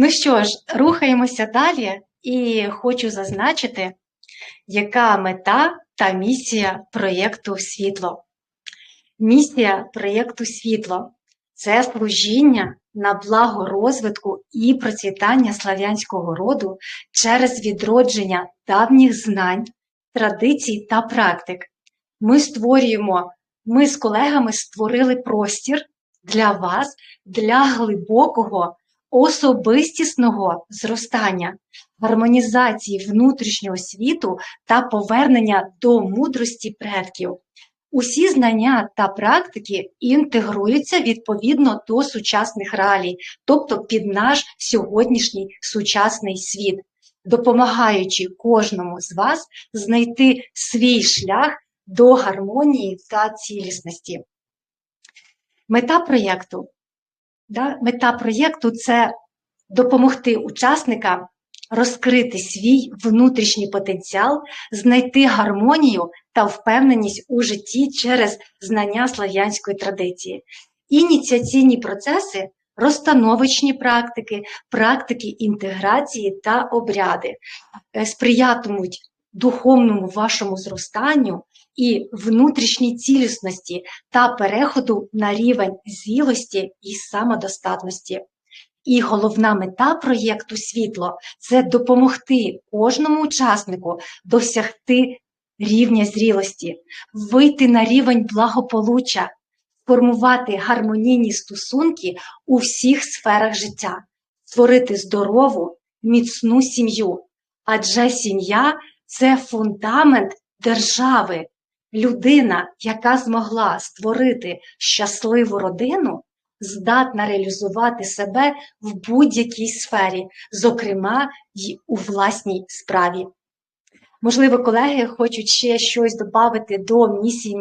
Ну що ж, рухаємося далі, і хочу зазначити, яка мета та місія проєкту Світло. Місія проєкту Світло це служіння на благо розвитку і процвітання слав'янського роду через відродження давніх знань, традицій та практик. Ми створюємо, ми з колегами створили простір для вас для глибокого особистісного зростання, гармонізації внутрішнього світу та повернення до мудрості предків. Усі знання та практики інтегруються відповідно до сучасних реалій, тобто під наш сьогоднішній сучасний світ, допомагаючи кожному з вас знайти свій шлях до гармонії та цілісності. Мета проєкту. Да? Мета проєкту це допомогти учасникам розкрити свій внутрішній потенціал, знайти гармонію та впевненість у житті через знання слав'янської традиції. Ініціаційні процеси, розстановочні практики, практики інтеграції та обряди е, сприятимуть духовному вашому зростанню і внутрішній цілісності та переходу на рівень зрілості і самодостатності. І головна мета проєкту світло це допомогти кожному учаснику досягти рівня зрілості, вийти на рівень благополуччя, формувати гармонійні стосунки у всіх сферах життя, створити здорову, міцну сім'ю. Адже сім'я це фундамент держави. Людина, яка змогла створити щасливу родину, здатна реалізувати себе в будь-якій сфері, зокрема й у власній справі. Можливо, колеги хочуть ще щось додати до місії